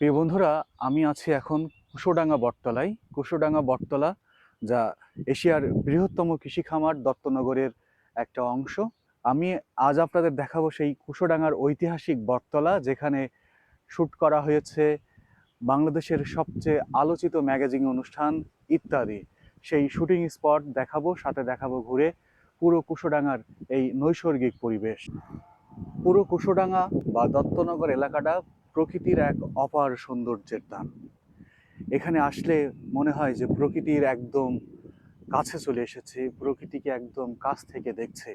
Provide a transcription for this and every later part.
প্রিয় বন্ধুরা, আমি আছি এখন কুশোডাঙ্গা বটতলায়। কুশোডাঙ্গা বটতলা, যা এশিয়ার বৃহত্তম কৃষি খামার দত্তনগরের একটা অংশ। আমি আজ আপনাদের দেখাবো সেই কুশোডাঙ্গার ঐতিহাসিক বটতলা, যেখানে শ্যুট করা হয়েছে বাংলাদেশের সবচেয়ে আলোচিত ম্যাগাজিন অনুষ্ঠান ইত্যাদি। সেই শুটিং স্পট দেখাবো, সাথে দেখাবো ঘুরে পুরো কুশোডাঙ্গার এই নৈসর্গিক পরিবেশ। পুরো কুশোডাঙ্গা বা দত্তনগর এলাকাটা প্রকৃতির এক অপার সৌন্দর্যের দান। এখানে আসলে মনে হয় যে প্রকৃতির একদম কাছে চলে এসেছে, প্রকৃতিকে একদম কাছ থেকে দেখছে।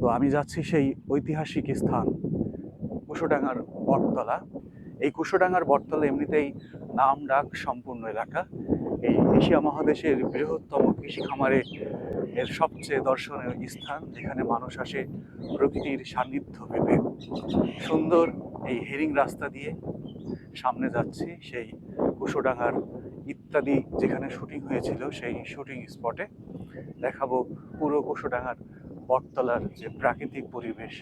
তো আমি যাচ্ছি সেই ঐতিহাসিক স্থান, কুশোডাঙ্গার বটতলা। এই কুশোডাঙ্গার বটতলা এমনিতেই নাম ডাক সম্পূর্ণ এলাকা। এই এশিয়া মহাদেশের বৃহত্তম কৃষি খামারে এর সবচেয়ে দর্শনীয় স্থান, যেখানে মানুষ আসে প্রকৃতির সান্নিধ্য পেতে। সুন্দর এই হেরিং রাস্তা দিয়ে সামনে যাচ্ছি, সেই কুশোডাঙ্গার ইত্যাদি যেখানে শুটিং হয়েছিল, সেই শুটিং স্পটে। দেখাবো পুরো কুশোডাঙ্গার বটতলার যে প্রাকৃতিক পরিবেশ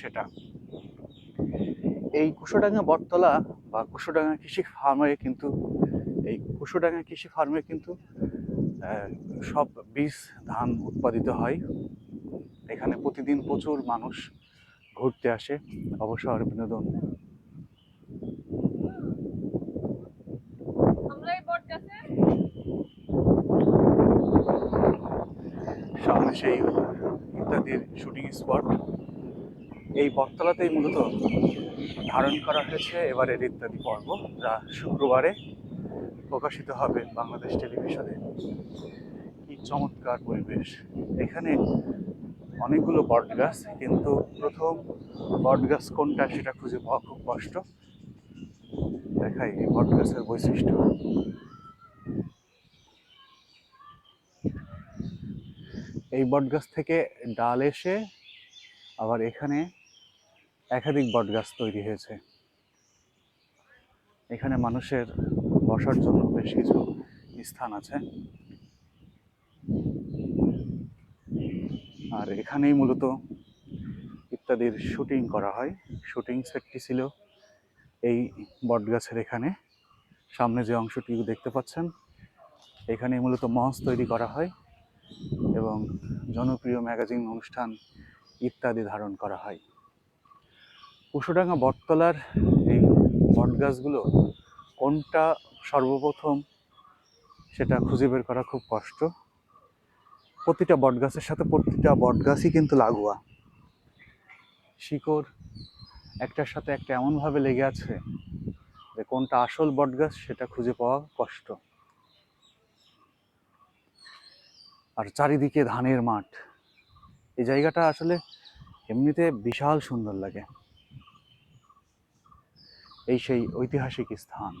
সেটা। এই কুশোডাঙ্গা বটতলা বা কুশোডাঙ্গা কৃষি ফার্মে কিন্তু এই কুশোডাঙ্গা কৃষি ফার্মে কিন্তু সব বীজ ধান উৎপাদিত হয়। এখানে প্রতিদিন প্রচুর মানুষ ঘুরতে আসে। অবসর বিনোদন। সামনে সেই ইত্যাদির শুটিং স্পট। এই বটতলাতেই মূলত ধারণ করা হয়েছে এবারের ইত্যাদি পর্ব। যা শুক্রবারে প্রকাশিত হবে বাংলাদেশ টেলিভিশনে। কি চমৎকার পরিবেশ। এখানে অনেকগুলো বট গাছ কিন্তু প্রথম বট গাছ কোনটা সেটা খুঁজে পাওয়া খুব কষ্ট। দেখাই এই বট গাছের বৈশিষ্ট্য। এই বটগাছ থেকে ডাল এসে আবার এখানে একাধিক বটগাছ তৈরি হয়েছে। এখানে মানুষের বসার জন্য বেশ কিছু স্থান আছে। আর এখানেই মূলত ইত্যাদির শুটিং করা হয়। শুটিং সেটটি ছিল এই বটগাছের এখানে। সামনে যে অংশটি দেখতে পাচ্ছেন এখানে মূলত মঞ্চ তৈরি করা হয় এবং জনপ্রিয় ম্যাগাজিন অনুষ্ঠান ইত্যাদি ধারণ করা হয়। কুশোডাঙ্গা বটতলার এই বটগাছগুলো কোনটা সর্বপ্রথম সেটা খুঁজে বের করা খুব কষ্ট। প্রতিটা বটগাছের সাথে প্রতিটা বটগাছই কিন্তু লাগোয়া। শিকড় একটার সাথে একটা এমনভাবে লেগে আছে যে কোনটা আসল বটগাছ সেটা খুঁজে পাওয়া কষ্ট। আর চারিদিকে ধানের মাঠ। এই জায়গাটা আসলে এমনিতে বিশাল সুন্দর লাগে। এই সেই ঐতিহাসিক স্থান।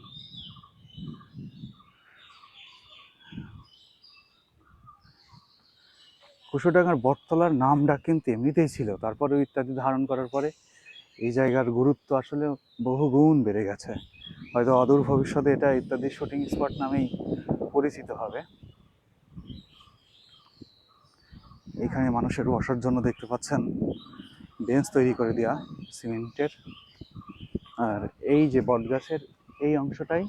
কুশোডাঙ্গার বটতলার নাম ডাক কিন্তু এমনিতেই ছিল। তারপরে ইত্যাদি ধারণ করার পরে এই জায়গার গুরুত্ব আসলে বহু গুণ বেড়ে গেছে। হয়তো অদূর ভবিষ্যতে এটা ইত্যাদি শুটিং স্পট নামেই পরিচিত হবে। এখানে মানুষের বসার জন্য দেখতে পাচ্ছেন বেঞ্চ তৈরি করে দেওয়া সিমেন্টের। আর এই যে বটগাছের এই অংশটাই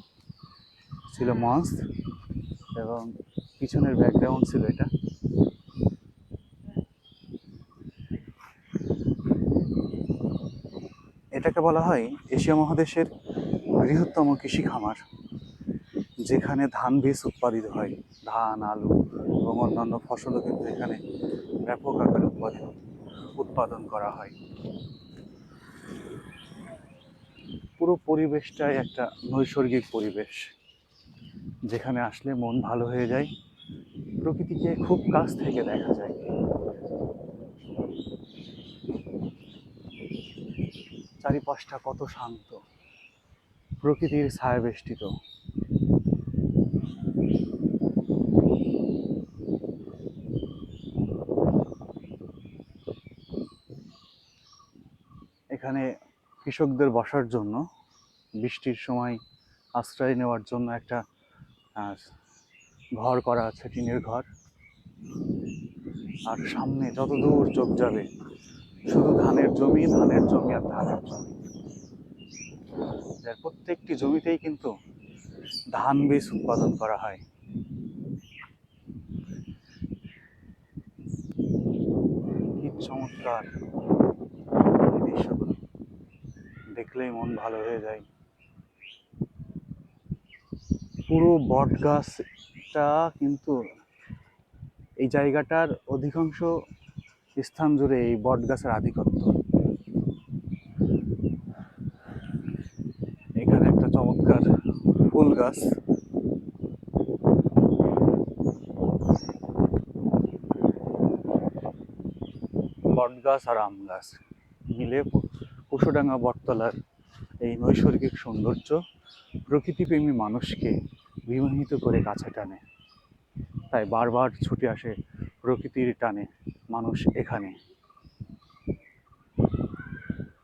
ছিল মঞ্চ এবং পিছনের ব্যাকগ্রাউন্ড ছিল এটা। এটাকে বলা হয় এশিয়া মহাদেশের বৃহত্তম কৃষি খামার যেখানে ধান বীজ উৎপাদিত হয়। ধান, আলু এবং অন্যান্য ফসলও কিন্তু এখানে ব্যাপক আকারে উৎপাদন উৎপাদন করা হয়। পুরো পরিবেশটাই একটা নৈসর্গিক পরিবেশ, যেখানে আসলে মন ভালো হয়ে যায়, প্রকৃতিকে খুব কাছ থেকে দেখা যায়। চারিপাশটা কত শান্ত। প্রকৃতির ছায়া বেষ্টিত। এখানে কৃষকদের বসার জন্য বৃষ্টির সময় আশ্রয় নেওয়ার জন্য একটা ঘর করা আছে, টিনের ঘর। আর সামনে যত দূর চোখ যাবে শুধু ধানের জমি ধানের জমি আর ধানের জমি। যার প্রত্যেকটি জমিতেই কিন্তু ধান বীজ উৎপাদন করা হয়। কি চমৎকার দেখলেই মন ভালো হয়ে যায়। পুরো বট গাছটা কিন্তু এই জায়গাটার অধিকাংশ স্থান জুড়ে এই বট গাছের আধিপত্য। এখানে একটা চমৎকার ফুল গাছ। বট গাছ আর আম গাছ মিলে কুশোডাঙ্গা বটতলার এই নৈসর্গিক সৌন্দর্য প্রকৃতিপ্রেমী মানুষকে বিমোহিত করে কাছে টানে। তাই বারবার ছুটে আসে প্রকৃতির টানে। মানুষ এখানে।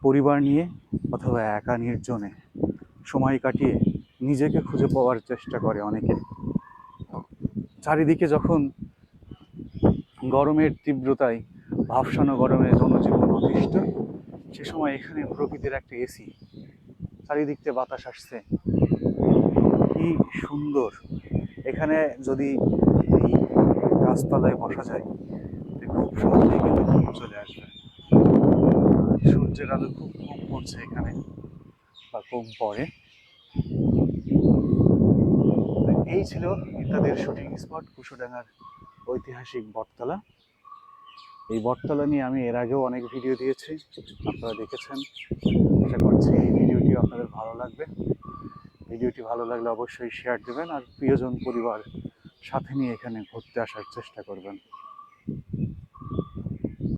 পরিবার নিয়ে অথবা একা নির্জনে সময় কাটিয়ে নিজেকে খুঁজে পাওয়ার চেষ্টা করে অনেকে। চারিদিকে যখন গরমের তীব্রতায় ভাবসানো গরমে জনজীবন অতিষ্ঠ, সে সময় এখানে প্রকৃতির একটা এসি চারিদিকতে বাতাস আসছে। কি সুন্দর। এখানে যদি এই গাছপালায় বসা যায় চলে আসবে। সূর্যের আলো খুব কম পড়ছে এখানে বা কম পড়ে। এই ছিল ইত্যাদির শুটিং স্পট কুশোডাঙ্গার ঐতিহাসিক বটতলা। এই বটতলা নিয়ে আমি এর আগেও অনেক ভিডিও দিয়েছি, আপনারা দেখেছেন। আশা করছি এই ভিডিওটি আপনাদের ভালো লাগবে। ভিডিওটি ভালো লাগলে অবশ্যই শেয়ার দেবেন আর প্রিয়জন পরিবার সাথে নিয়ে এখানে ঘুরতে আসার চেষ্টা করবেন।